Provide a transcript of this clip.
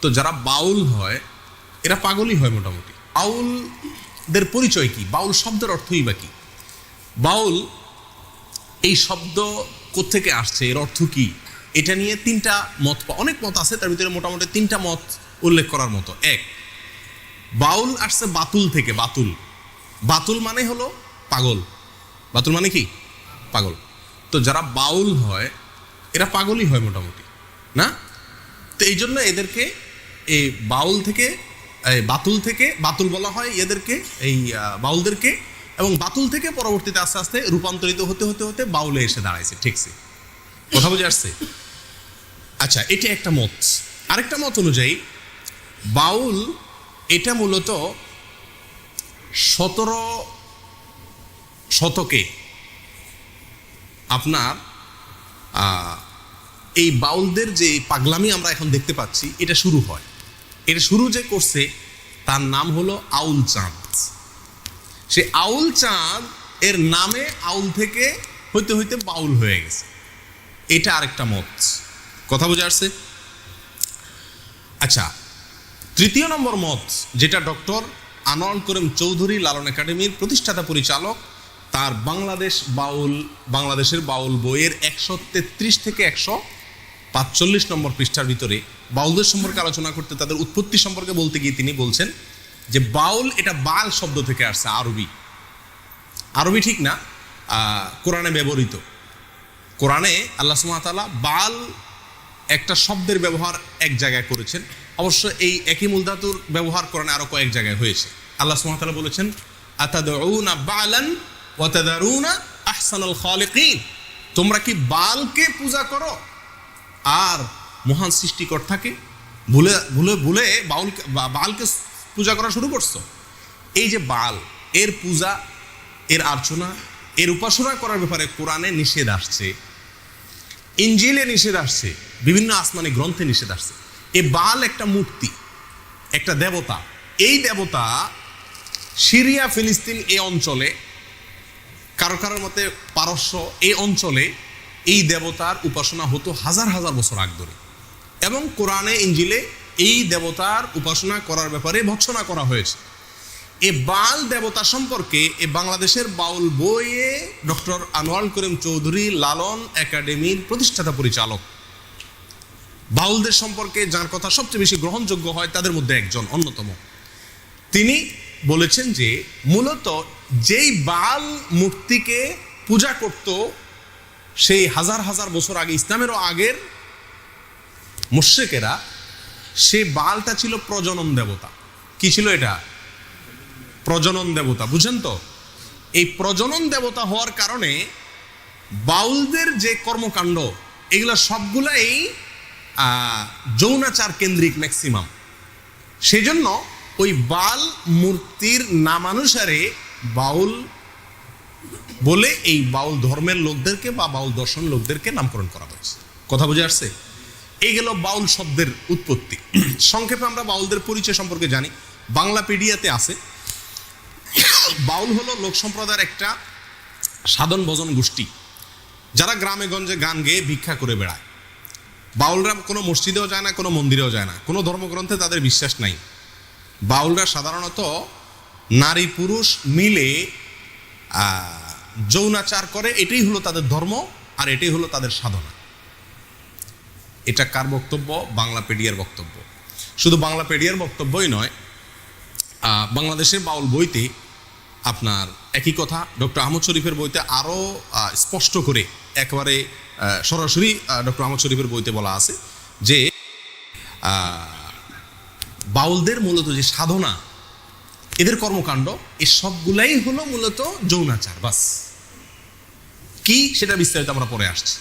তো যারা বাউল হয়, এরা পাগলই হয় মোটামুটি। বাউলদের পরিচয় কি? বাউল শব্দের অর্থই বা কি? বাউল এই শব্দ কোত্থেকে আসছে? এর অর্থ কি? এটা নিয়ে তিনটা মত অনেক মত আছে, তার ভিতরে মোটামুটি তিনটা মত উল্লেখ করার মতো। এক, বাউল আসছে বাতুল থেকে, বাতুল। বাতুল মানে হলো পাগল। বাতুল মানে কি? পাগল। তো যারা বাউল হয়, এরা পাগলই হয় মোটামুটি, না? তো এই জন্য এদেরকে এই বাউল থেকে বাতুল থেকে, বাতুল বলা হয় এদেরকে, এই বাউলদেরকে, এবং বাতুল থেকে পরবর্তীতে আস্তে আস্তে রূপান্তরিত হতে হতে হতে বাউলে এসে দাঁড়াইছে ঠিকছে কথা বুঝে আসছে? আচ্ছা এটা একটা মত। আরেকটা মত অনুযায়ী, বাউল এটা মূলত সতেরো শতকে আপনার এই বাউলদের যে পাগলামি আমরা এখন দেখতে পাচ্ছি, এটা শুরু হয়। এটা শুরু যে করছে, তার নাম হলো আউল চাঁদ। সে আউল চাঁদ এর নামে আউল থেকে হইতে হইতে বাউল হয়ে গেছে। এটা আরেকটা মত। কথা বোঝা আসছে? আচ্ছা তৃতীয় নম্বর মত, যেটা ডক্টর আনোয়ার করিম চৌধুরী লালন একাডেমির প্রতিষ্ঠাতা পরিচালক, তার বাংলাদেশ বাউল, বাংলাদেশের বাউল বইয়ের একশো তেত্রিশ থেকে একশো পাঁচচল্লিশ নম্বর পৃষ্ঠার ভিতরে বাউলদের সম্পর্কে আলোচনা করতে, তাদের উৎপত্তি সম্পর্কে বলতে গিয়ে তিনি বলছেন যে বাউল এটা বাল শব্দ থেকে আসছে, আরবি। আরবি ঠিক না কোরআনে ব্যবহৃত। কোরআনে আল্লাহ সুমাতালা বাল একটা শব্দের ব্যবহার এক জায়গায় করেছেন। অবশ্য এই একই মূলধাতুর ব্যবহার কোরআনে আরও কয়েক জায়গায় হয়েছে। আল্লাহ সুমাতালা বলেছেন, আতাদউনা বালান ওয়াতাদারুনা আহসানুল খালিকিন। তোমরা কি বালকে পূজা করো? আর মহান সৃষ্টিকর্তাকে ভুলে ভুলে ভুলে বাউল বালকে পূজা করা শুরু করছ। এই যে বাল, এর পূজা, এর আর্চনা, এর উপাসনা করার ব্যাপারে কোরআনে নিষেধ আসছে, ইঞ্জিলে নিষেধ আসছে, বিভিন্ন আসমানি গ্রন্থে নিষেধ আসছে। এ বাল একটা মূর্তি, একটা দেবতা। এই দেবতা সিরিয়া, ফিলিস্তিন এই অঞ্চলে, কারও কারোর মতে পারস্য এই অঞ্চলে এই দেবতার উপাসনা হতো হাজার হাজার বছর আগ ধরে। এবং কোরআনে, ইঞ্জিলে এই দেবতার উপাসনা করার ব্যাপারে ভৎসনা করা হয়েছে। এ বাল দেবতা সম্পর্কে এ বাংলাদেশের বাউল বইয়ে ডক্টর আনোয়ার করিম চৌধুরী লালন একাডেমির প্রতিষ্ঠাতা পরিচালক। বাউলদের সম্পর্কে যার কথা সবচেয়ে বেশি গ্রহণযোগ্য হয় তাদের মধ্যে একজন, অন্যতম। তিনি বলেছেন যে, মূলত যেই বাল মূর্তিকে পূজা করত সেই হাজার হাজার বছর আগে, ইসলামেরও আগের মুশ্রেকেরা সে বালটা ছিল প্রজনন দেবতা। কি ছিল এটা? প্রজনন দেবতা, বুঝেন তো? এই প্রজনন দেবতা হওয়ার কারণে বাউলদের যে কর্মকাণ্ড, এগুলো সবগুলাই যৌনাচার কেন্দ্রিক ম্যাক্সিমাম সেজন্য ওই বাল মূর্তির নামানুসারে বাউল বলে এই বাউল ধর্মের লোকদেরকে বা বাউল দর্শন লোকদেরকে নামকরণ করা হয়েছে। কথা বুঝে আসছে? এই গেল বাউল শব্দের উৎপত্তি। সংক্ষেপে আমরা বাউলদের পরিচয় সম্পর্কে জানি। বাংলা পিডিয়াতে আছে, বাউল হলো লোক সম্প্রদায়ের একটা সাধন ভজন গোষ্ঠী। যারা গ্রামে গঞ্জে গান গেয়ে ভিক্ষা করে বেড়ায়। বাউলরা কোনো মসজিদেও যায় না, কোনো মন্দিরেও যায় না। কোনো ধর্মগ্রন্থে তাদের বিশ্বাস নাই। বাউলরা সাধারণত নারী পুরুষ মিলে যৌনাচার করে, এটাই হলো তাদের ধর্ম আর এটাই হলো তাদের সাধনা। এটা কার বক্তব্য? বাংলা পেডিয়ার বক্তব্য। শুধু বাংলা পেডিয়ার বক্তব্যই নয় বাংলাদেশের বাউল বইতে আপনার একই কথা, ডক্টর আহমদ শরীফের বইতে আরও স্পষ্ট করে একেবারে সরাসরি ডক্টর আহমদ শরীফের বইতে বলা আছে যে বাউলদের মূলত যে সাধনা, এদের কর্মকাণ্ড এই সবগুলাই হলো মূলত যৌনাচার, বাস। কি সেটা বিস্তারিত আমরা পরে আসছি